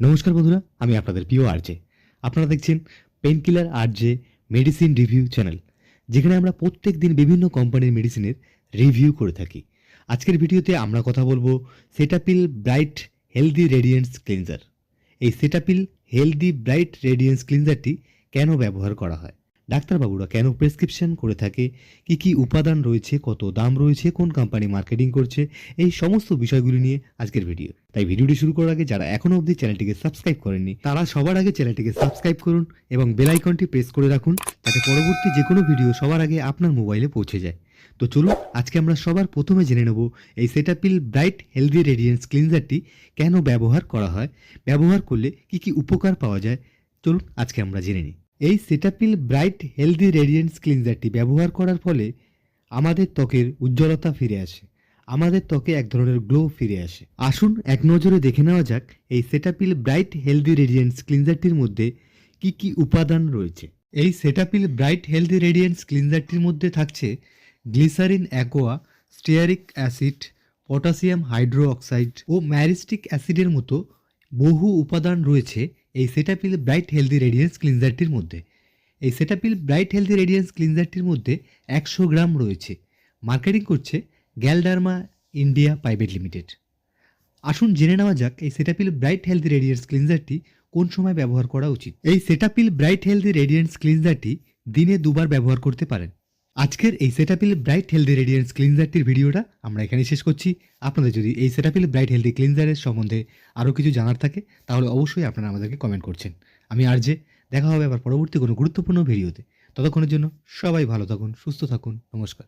নমস্কার বন্ধুরা, আমি আপনাদের প্রিয় আরজে আপনারা দেখছেন painkiller RJ medicine review channel যেখানে আমরা প্রত্যেক দিন বিভিন্ন কোম্পানির মেডিসিনের রিভিউ করে থাকি। আজকের ভিডিওতে আমরা কথা বলব Cetaphil bright healthy radiance cleanser এই সেটাপিল হেলদি ব্রাইট রেডিয়েন্স ক্লিনজারটি কেন ব্যবহার করা হয়? ডাক্তারবাবুরা কেন প্রেসক্রিপশন করে থাকে? কি কি উপাদান রয়েছে? কত দাম রয়েছে? কোন কোম্পানি মার্কেটিং করছে? এই সমস্ত বিষয়গুলি নিয়ে আজকের ভিডিও তাই ভিডিওটি শুরু করার আগে যারা এখনও অবধি চ্যানেলটিকে সাবস্ক্রাইব করেননি, তারা সবার আগে চ্যানেলটিকে সাবস্ক্রাইব করুন এবং বেলাইকনটি প্রেস করে রাখুন যাতে পরবর্তী যে কোনো ভিডিও সবার আগে আপনার মোবাইলে পৌঁছে যায়। তো চলুন, আজকে আমরা সবার প্রথমে জেনে নেব এই সেটাপিল ব্রাইট হেলদি রেডিয়েন্স ক্লিনজারটি কেন ব্যবহার করা হয়? ব্যবহার করলে কি কি উপকার পাওয়া যায়? চলুন, আজকে আমরা জেনে নিই। এই সেটাপিল ব্রাইট হেলদি রেডিয়েন্স ক্লিনজারটি ব্যবহার করার ফলে আমাদের ত্বকের উজ্জ্বলতা ফিরে আসে। আমাদের ত্বকে এক ধরনের গ্লো ফিরে আসে। আসুন এক নজরে দেখে নেওয়া যাক এই সেটাপিল ব্রাইট হেলদি রেডিয়েন্স ক্লিনজারটির মধ্যে কি কি উপাদান রয়েছে। এই সেটাপিল ব্রাইট হেলদি রেডিয়েন্স ক্লিনজারটির মধ্যে থাকছে glycerin aqua stearic acid potassium hydro oxide ও ম্যারিস্টিক অ্যাসিডের মতো বহু উপাদান রয়েছে এই সেটাপিল ব্রাইট হেলদি রেডিয়েন্স ক্লিনজারটির মধ্যে। এই সেটাপিল ব্রাইট হেলদি রেডিয়েন্স ক্লিনজারটির মধ্যে একশো গ্রাম রয়েছে। মার্কেটিং করছে গ্যালডার্মা ইন্ডিয়া প্রাইভেট লিমিটেড আসুন জেনে নেওয়া যাক এই সেটাপিল ব্রাইট হেলদি রেডিয়েন্স ক্লিনজারটি কোন সময় ব্যবহার করা উচিত। এই সেটাপিল ব্রাইট হেলদি রেডিয়েন্স ক্লিনজারটি দিনে দুবার ব্যবহার করতে পারেন। আজকের এই সেটাপিল ব্রাইট হেলদি রেডিয়েন্স ক্লিনজারটির ভিডিওটা আমরা এখানে শেষ করছি। আপনাদের যদি এই সেটাপিল ব্রাইট হেলদি ক্লিনজারের সম্বন্ধে আরও কিছু জানার থাকে, তাহলে অবশ্যই আপনারা আমাদেরকে কমেন্ট করছেন। আমি আর যে দেখা হবে আবার পরবর্তী কোনো গুরুত্বপূর্ণ ভিডিওতে। ততক্ষণের জন্য সবাই ভালো থাকুন, সুস্থ থাকুন, নমস্কার।